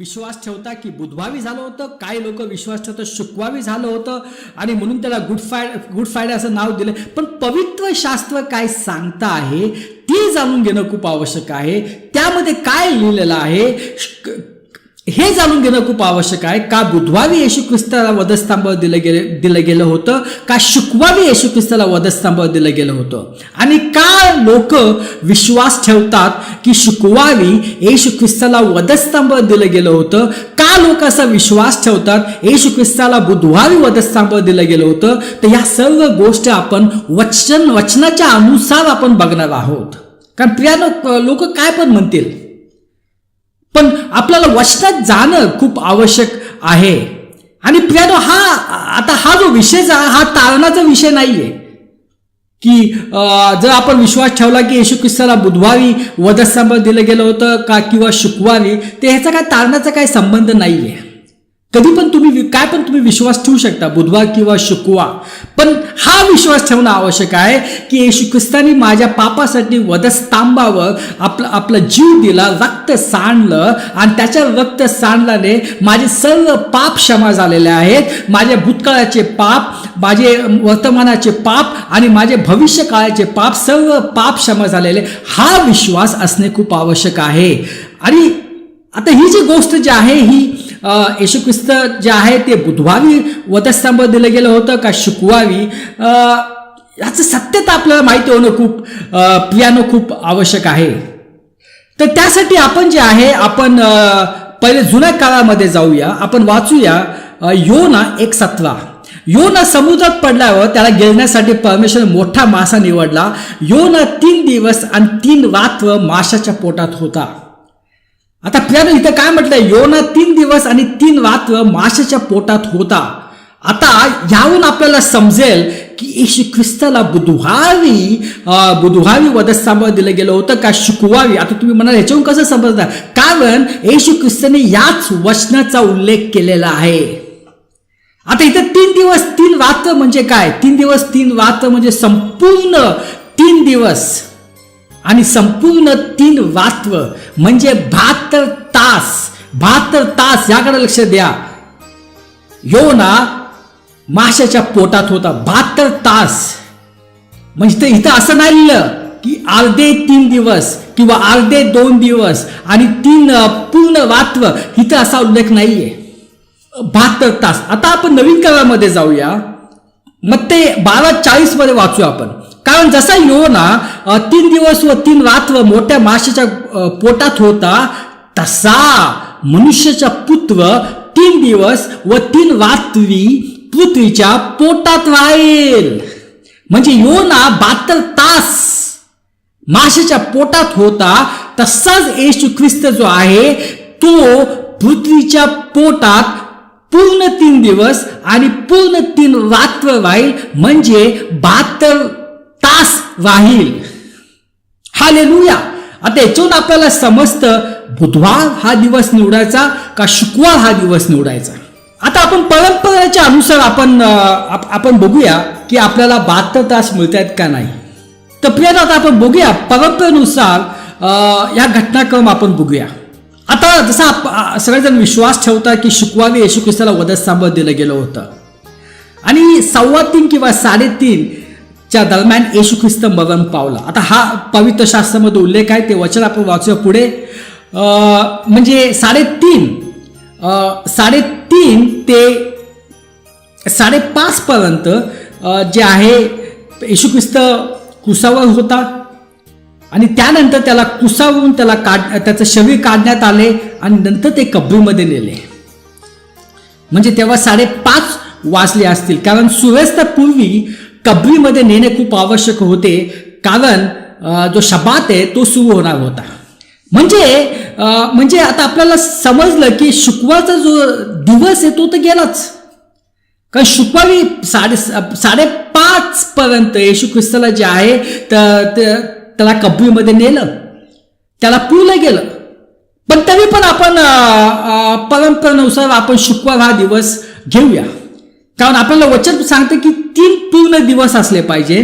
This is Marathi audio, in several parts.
विश्वास ठेवता की बुधवारी झालं होतं काही लोक विश्वास ठेवतात शुक्रवारी झालं होतं आणि म्हणून त्याला गुड फ्राय गुड फ्रायडे असं नाव दिलं पण पवित्र शास्त्र काय सांगता आहे ते जाणून घेणं खूप आवश्यक आहे. त्यामध्ये काय लिहिलेलं आहे? हे जाणून घेणं खूप आवश्यक आहे. का बुधवारी येशू ख्रिस्ताला वधस्तंभावर दिलं गेले दिलं गेलं होतं? का शुक्रवारी येशू ख्रिस्ताला वधस्तंभावर दिलं गेलं होतं? आणि का लोक विश्वास ठेवतात की शुक्रवारी येशू ख्रिस्ताला वधस्तंभावर दिलं गेलं होतं? का लोक असा विश्वास ठेवतात येशू ख्रिस्ताला बुधवारी वधस्तंभावर दिलं गेलं होतं? तर या सर्व गोष्टी आपण वचन वचनाच्या अनुसार आपण बघणार आहोत. कारण प्रियानो लोक काय पण म्हणतील? पण आपल्याला वचनात जाणं खूप आवश्यक आहे. आणि प्रियानो हा आता हा जो विषय हा तारणाचा विषय नाहीये. की जर आपण विश्वास ठेवला की येशू ख्रिस्ताला बुधवारी वधस्तंभ दिलं गेलं होतं का किंवा शुक्रवारी तर ह्याचा काय तारणाचा काय संबंध नाहीये. कधी पण तुम्ही काय पण तुम्ही विश्वास ठेवू शकता बुधवार किंवा शुक्रवार. पण हा विश्वास ठेवणं आवश्यक आहे की येशू ख्रिस्तानी माझ्या पापासाठी वधस्तांबावर आपला आपला जीव दिला रक्त सांडलं आणि त्याच्या रक्त सांडल्याने माझे सर्व पाप क्षमा झालेले आहेत. माझे भूतकाळाचे पाप माझे वर्तमानाचे पाप आणि माझे भविष्य काळाचे पाप सर्व पाप क्षमा झालेले. हा विश्वास असणे खूप आवश्यक आहे. आणि आता ही जी गोष्ट जी आहे ही येशू ख्रिस्त जे आहे ते बुधवारी वधस्तंभ दिलं गेलं होतं का शुक्रवारी? याचं सत्यता आपल्याला माहिती होणं खूप अ, खूप आवश्यक आहे. तर त्यासाठी आपण जे आहे आपण पहिले जुन्या काळामध्ये जाऊया आपण वाचूया यो योना एक सतरा. योना समुद्रात पडल्यावर त्याला गिळण्यासाठी परमेश्वर मोठा मासा निवडला. योना तीन दिवस आणि तीन रात्र माशाच्या पोटात होता. आता प्रियानं इथं काय म्हटलंय? योना तीन दिवस आणि तीन रात्र माशाच्या पोटात होता. आता याहून आपल्याला समजेल की येशू ख्रिस्ताला बुधवारी बुधवारी वधस्तंभावर दिलं गेलं होतं का शुक्रवारी? आता तुम्ही म्हणाल ह्याच्यावरून कसं समजता कारण येशू ख्रिस्ताने याच वचनाचा उल्लेख केलेला आहे. आता इथं तीन दिवस तीन रात्र म्हणजे काय? तीन दिवस तीन रात्र म्हणजे संपूर्ण तीन दिवस. आणि संपूर्ण तीन वात्व म्हणजे बहात्तर तास बहात्तर तास याकडे लक्ष द्या. योना माशाच्या पोटात होता. बहात्तर तास. म्हणजे ते इथं असं नाही लिहिलं की अर्धे तीन दिवस किंवा अर्धे दोन दिवस आणि तीन पूर्ण वात्व. इथं असा उल्लेख नाहीये. बहात्तर तास. आता आपण नवीन काळामध्ये जाऊया. मग ते बारा चाळीसमध्ये वाचू आपण. कारण जसा योना तीन दिवस व तीन रात्र मोठ्या माशाच्या पोटात होता तसा मनुष्याचा पुत्र तीन दिवस व तीन रात्री पृथ्वीच्या पोटात राहील. म्हणजे योना बहात्तर तास माशाच्या पोटात होता तसाच येशू ख्रिस्त जो आहे तो पृथ्वीच्या पोटात पूर्ण तीन दिवस आणि पूर्ण तीन रात्र राहील. म्हणजे बहात्तर तास राहील हालेलुया. आता याच्यावरून आपल्याला समजतं बुधवार हा दिवस निवडायचा का शुक्रवार हा दिवस निवडायचा? आता आपण परंपरेच्या अनुसार आपण आपण बघूया की आपल्याला बहात्तर तास मिळत आहेत का नाही. तर प्रियात आता आपण बघूया. परंपरेनुसार अं, या घटनाक्रम आपण बघूया. आता जसा आप- सगळेजण विश्वास ठेवता की शुक्रवारी येशू ख्रिस्ताला वधस्तंभावर दिलं गेलं होतं. आणि सव्वा तीन किंवा साडेतीन च्या दरम्यान येशू ख्रिस्त मरण पावला. आता हा पवित्र शास्त्रामध्ये उल्लेख आहे ते वचन आपण वाचूया पुढे. म्हणजे साडेतीन साडेतीन ते साडेपाच पर्यंत जे आहे येशू ख्रिस्त कुसावर होता. आणि त्यानंतर त्याला कुसावरून त्याला काढ त्याचं शरीर काढण्यात आले आणि नंतर ते कबरीमध्ये नेले. म्हणजे तेव्हा साडेपाच वाजले असतील. कारण सूर्यास्तापूर्वी कबरीमध्ये नेणे खूप आवश्यक होते. कारण जो शबात आहे तो सुरू होणार होता. म्हणजे म्हणजे आता आपल्याला समजलं की शुक्रवारचा जो दिवस आहे तो तर गेलाच. कारण शुक्रवारी साडे साडेपाच पर्यंत येशू ख्रिस्ताला जे आहे तर त्याला कबरीमध्ये नेलं. त्याला पुरलं गेलं. पण तरी पण आपण परंपरेनुसार आपण शुक्रवार हा दिवस घेऊया. कारण आपल्याला वचन सांगतं की तीन पूर्ण दिवस असले पाहिजे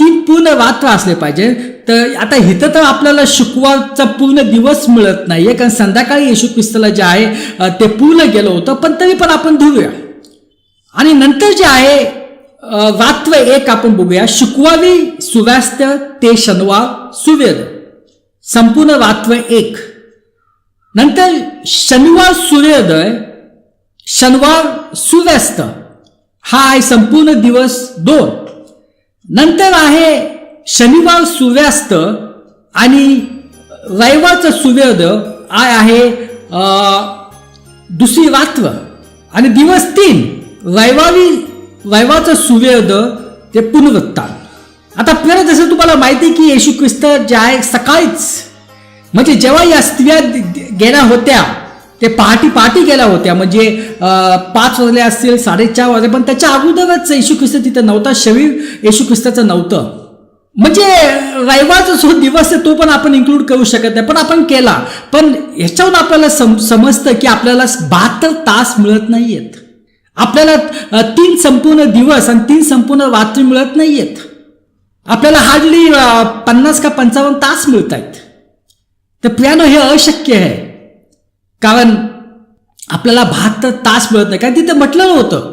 तीन पूर्ण रात्र असले पाहिजे. तर आता इथं तर आपल्याला शुक्रवारचा पूर्ण दिवस मिळत नाहीये कारण संध्याकाळी येशू ख्रिस्ताला जे आहे ते पूर्ण गेलं होतं पण तरी पण आपण धुऊया आणि नंतर जे आहे रात्र एक आपण बघूया. शुक्रवारी सूर्यास्त ते शनिवार सूर्योदय संपूर्ण रात्र एक. नंतर शनिवार सूर्योदय शनिवार सूर्यास्त हा आहे संपूर्ण दिवस दोन. नंतर आहे शनिवार सूर्यास्त आणि रविवारचा सूर्योदय आय आहे दुसरी रात्र. आणि दिवस तीन रविवारी रविवारचा सूर्योदय ते पुनरुत्थान. आता आपल्याला जसं तुम्हाला माहिती आहे की येशू ख्रिस्त जे आहे सकाळीच म्हणजे जेव्हा या स्त्रिया गेल्या होत्या ते पहाटी पहाटी गेल्या होत्या. म्हणजे पाच वाजले असतील साडेचार वाजले पण त्याच्या अगोदरच येशू ख्रिस्त तिथं नव्हता शरीर येशू ख्रिस्ताचं नव्हतं. म्हणजे रविवारचा जो दिवस आहे तो पण आपण इन्क्लूड करू शकत नाही पण आपण केला. पण ह्याच्याहून आपल्याला सम समजतं की आपल्याला बहात्तर तास मिळत नाही आहेत आपल्याला तीन संपूर्ण दिवस आणि तीन संपूर्ण रात्री मिळत नाही आहेत आपल्याला हार्डली पन्नास का पंचावन्न तास मिळत आहेत तर प्यानो हे अशक्य आहे. कारण आपल्याला बहात्तर तास मिळत नाही. कारण तिथे म्हटलं होतं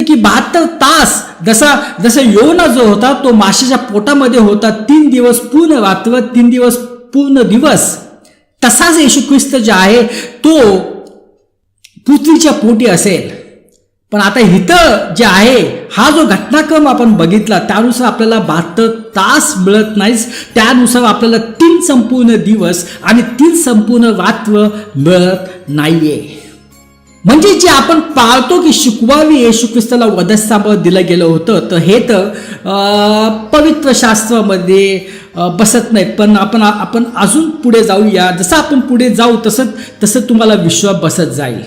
की बहात्तर तास जसा जसा योना जो होता तो माशाच्या पोटामध्ये होता. तीन दिवस पूर्ण रात्र तीन दिवस पूर्ण दिवस. तसाच येशू ख्रिस्त जे आहे तो पृथ्वीच्या पोटी असेल. पण आता इथं जे आहे हा जो घटनाक्रम आपण बघितला त्यानुसार आपल्याला बहात्तर तास मिळत नाहीच त्यानुसार आपल्याला तीन संपूर्ण दिवस आणि तीन संपूर्ण रात्र मिळत नाहीये. म्हणजे जे आपण पाळतो की शिकवावी येशू ख्रिस्ताला वधस्थापन दिलं गेलं होतं तर हे तर पवित्र शास्त्रामध्ये बसत नाहीत. पण आपण आपण अजून पुढे जाऊया. जसं आपण पुढे जाऊ तसं तसं तुम्हाला विश्वास बसत जाईल.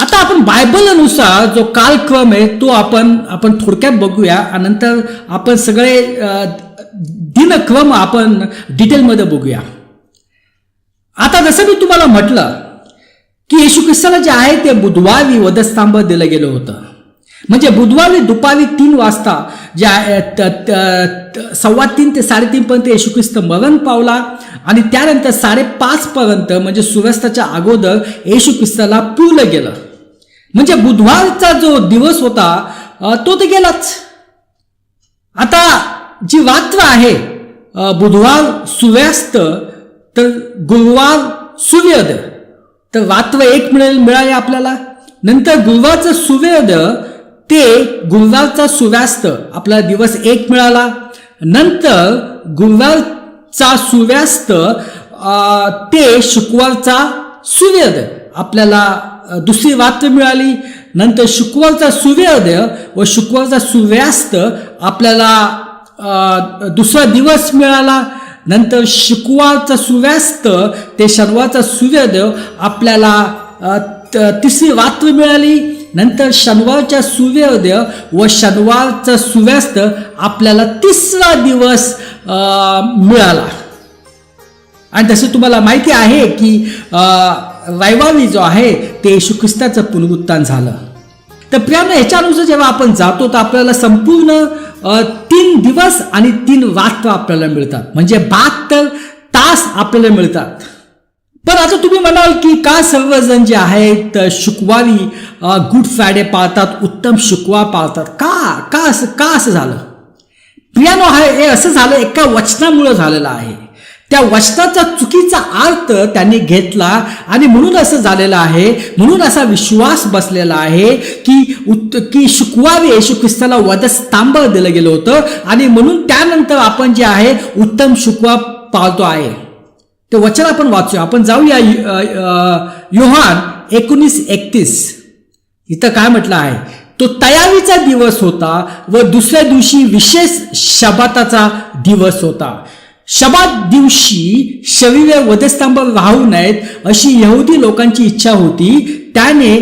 आता आपण बायबलनुसार जो कालक्रम आहे तो आपण आपण थोडक्यात बघूया आणि नंतर आपण सगळे दिनक्रम आपण डिटेलमध्ये बघूया. आता जसं मी तुम्हाला म्हटलं की येशू ख्रिस्ताला जे आहे ते बुधवारी वधस्तंभ दिलं गेलं होतं. म्हणजे बुधवारी दुपारी तीन वाजता जे आहे, त- त- सव्वा तीन ते साडेतीन पर्यंत येशू ख्रिस्त मरण पावला आणि त्यानंतर साडेपाच पर्यंत म्हणजे सूर्यास्ताच्या अगोदर येशू ख्रिस्ताला पुरलं गेलं. म्हणजे बुधवारचा जो दिवस होता तो तर गेलाच. आता जी रात्र आहे बुधवार सूर्यास्त तर गुरुवार सूर्योदय तर रात्र एक मिळेल मिळाले आपल्याला. नंतर गुरुवारचं सूर्योदय ते गुरुवारचा सूर्यास्त आपला दिवस एक मिळाला. नंतर गुरुवारचा सूर्यास्त ते शुक्रवारचा सूर्योदय आपल्याला दुसरी रात्र मिळाली. नंतर शुक्रवारचा सूर्योदय व शुक्रवारचा सूर्यास्त आपल्याला दुसरा दिवस मिळाला. नंतर शुक्रवारचा सूर्यास्त ते शनिवारचा सूर्योदय आपल्याला तिसरी रात्र मिळाली. नंतर शनिवारच्या सूर्योदय व शनिवारचा सूर्यास्त आपल्याला तिसरा दिवस मिळाला. आणि तसं तुम्हाला माहिती आहे की रविवारी जो आहे ते येशू ख्रिस्ताचं पुनरुत्थान झालं. तर प्रियानं ह्याच्यानुसार जेव्हा आपण जातो तर आपल्याला संपूर्ण तीन दिवस आणि तीन रात्र आपल्याला मिळतात. म्हणजे बहात्तर तास आपल्याला मिळतात. पण आता तुम्ही म्हणाल की का सर्वजण जे आहेत शुक्रवारी गुड फ्रायडे पाळतात उत्तम शुक्रवार पाळतात? का का असं का असं झालं? पियानो हा हे असं झालं एका वचनामुळं झालेलं आहे. त्या वचनाचा चुकीचा अर्थ त्यांनी घेतला आणि म्हणून असं झालेलं आहे म्हणून असा विश्वास बसलेला आहे की उत्त की शुक्रवारी येशू ख्रिस्ताला वधस्तंभ दिलं गेलं होतं आणि म्हणून त्यानंतर आपण जे आहे उत्तम शुकवा पाळतो आहे. ते वचन आपण वाचूया. आपण जाऊया योहान एकोणीस एकतीस. इथं काय म्हटलं आहे? तो तयारीचा दिवस होता व दुसऱ्या दिवशी विशेष शबाताचा दिवस होता. शबात दिवशी शरीर वधस्तंभ राहू नयेत अशी यहुदी लोकांची इच्छा होती. त्याने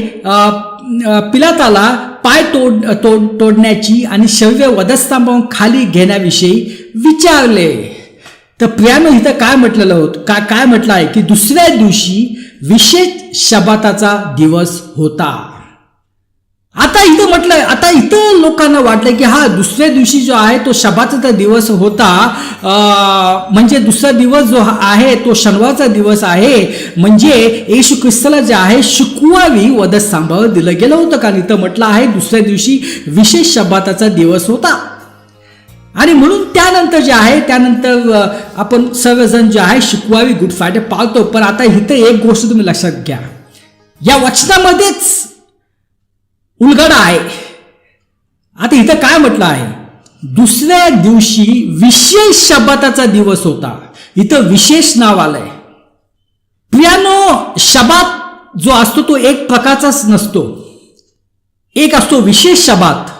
पिलाताला पाय तोड तोड तोडण्याची आणि शरीर वधस्तंभ खाली घेण्याविषयी विचारले. तर प्रियानं इथं काय म्हटलेलं होतं का काय म्हटलं आहे की दुसऱ्या दिवशी विशेष शबाताचा दिवस होता. आता इथं म्हटलं आता इथं लोकांना वाटलं की हा दुसऱ्या दिवशी जो आहे तो शबाचा दिवस होता. म्हणजे दुसरा दिवस जो आहे तो शनिवारचा दिवस आहे. म्हणजे येशू ख्रिस्ताला जे आहे शिकवावी वदस सांभाळ दिलं गेलं होतं. कारण इथं म्हटलं आहे दुसऱ्या दिवशी विशेष शबाताचा दिवस होता. आणि म्हणून त्यानंतर जे आहे त्यानंतर आपण सर्वजण जे आहे शिकवावी गुड फ्रायडे पाळतो. पण आता इथं एक गोष्ट तुम्ही लक्षात घ्या. या वचनामध्येच उलगडा आहे. आता इथं काय म्हटलं आहे? दुसऱ्या दिवशी विशेष शबाताचा दिवस होता. इथं विशेष नाव आलंय. प्रियानो शबात जो असतो तो एक प्रकारचाच नसतो. एक असतो विशेष शबात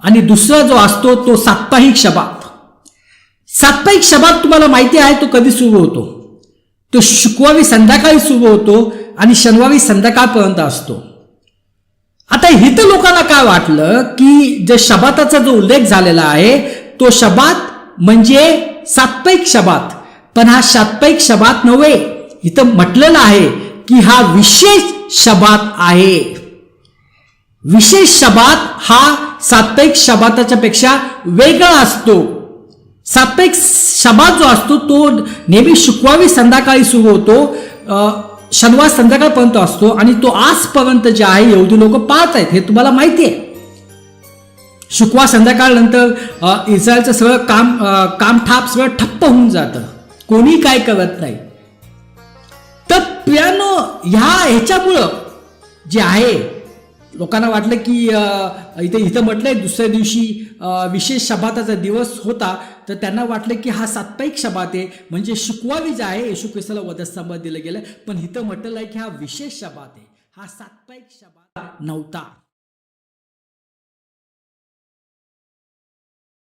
आणि दुसरा जो असतो तो साप्ताहिक शबात साप्ताहिक शबात तुम्हाला माहिती आहे तो कधी सुरू होतो? तो शुक्रवारी संध्याकाळी सुरू होतो आणि शनिवारी संध्याकाळपर्यंत असतो. आता इथं लोकांना काय वाटलं की जे शबाताचा जो उल्लेख झालेला आहे तो शबात म्हणजे साप्ताहिक शबात. पण हा साप्ताहिक शबात नव्हे. इथं म्हटलेलं आहे की हा विशेष शबात आहे. विशेष शबात हा साप्ताहिक शबाताच्या पेक्षा वेगळा असतो. साप्ताहिक शबात जो असतो तो नेहमी शुक्रवारी संध्याकाळी सुरू होतो. शनिवार संध्याकाळपर्यंत असतो आणि तो आजपर्यंत जे आहे एवढी लोक पाहत आहेत हे तुम्हाला माहिती आहे. शुक्रवार संध्याकाळनंतर इस्रायलचं सगळं काम काम ठाप सगळं ठप्प होऊन जातं. कोणी काय करत नाही. तर पियानो ह्या ह्याच्यामुळं जे आहे लोकांना वाटलं की इथे इथं म्हटलंय दुसऱ्या दिवशी विशेष शबाताचा दिवस होता. तर त्यांना वाटलं की हा साप्ताहिक शबात आहे. म्हणजे शुकवावी जे आहे येशू ख्रिस्ताला वधस्तंभात दिलं गेलं. पण इथं म्हटलं आहे की हा विशेष शबात आहे. हा साप्ताहिक शबात नव्हता.